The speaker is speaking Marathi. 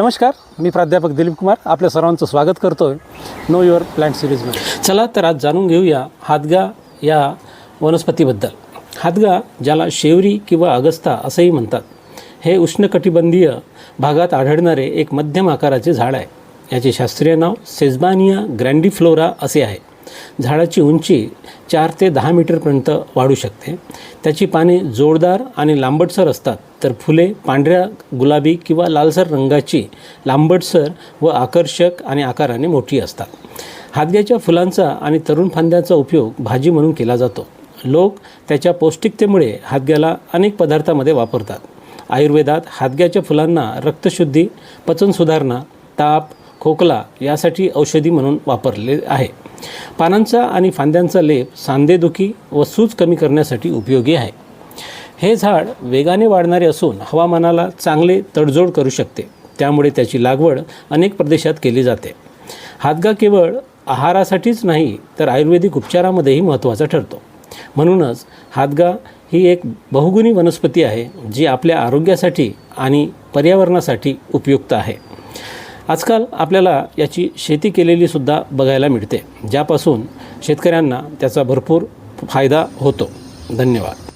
नमस्कार मी प्राध्यापक दिलीप कुमार. आपल्या सर्वांचं स्वागत करतो आहे नो युअर प्लांट सिरीजमध्ये चला तर आज जाणून घेऊया हादगा या वनस्पतीबद्दल. हादगा ज्याला शेवरी किंवा अगस्ता असंही म्हणतात हे उष्णकटिबंधीय भागात आढळणारे एक मध्यम आकाराचे झाड आहे. याचे शास्त्रीय नाव सेझबानिया ग्रँडिफ्लोरा असे आहे. झाडाची उंची चार ते दहा मीटरपर्यंत वाढू शकते. त्याची पाने जोरदार आणि लांबटसर असतात. तर फुले पांढऱ्या गुलाबी किंवा लालसर रंगाची लांबटसर व आकर्षक आणि आकाराने मोठी असतात. हादग्याच्या फुलांचा आणि तरुण फांद्याचा उपयोग भाजी म्हणून केला जातो. लोक त्याच्या पौष्टिकतेमुळे हादग्याला अनेक पदार्थामध्ये वापरतात. आयुर्वेदात हादग्याच्या फुलांना रक्तशुद्धी पचन सुधारणा ताप खोकला यासाठी औषधी म्हणून वापरले आहे. पानांचा आणि फांद्यांचा लेप सांधेदुखी व सूज कमी करण्यासाठी उपयोगी आहे. हे झाड वेगाने वाढणारे असून हवामानाला चांगले तडजोड करू शकते. त्यामुळे त्याची लागवड अनेक प्रदेशात केली जाते. हातगा केवळ आहारासाठीच नाही तर आयुर्वेदिक उपचारामध्येही महत्त्वाचा ठरतो. म्हणूनच हातगा ही एक बहुगुणी वनस्पती आहे जी आपल्या आरोग्यासाठी आणि पर्यावरणासाठी उपयुक्त आहे. आजकाल आपल्याला याची शेती केलेलीसुद्धा बघायला मिळते ज्यापासून शेतकऱ्यांना त्याचा भरपूर फायदा होतो. धन्यवाद.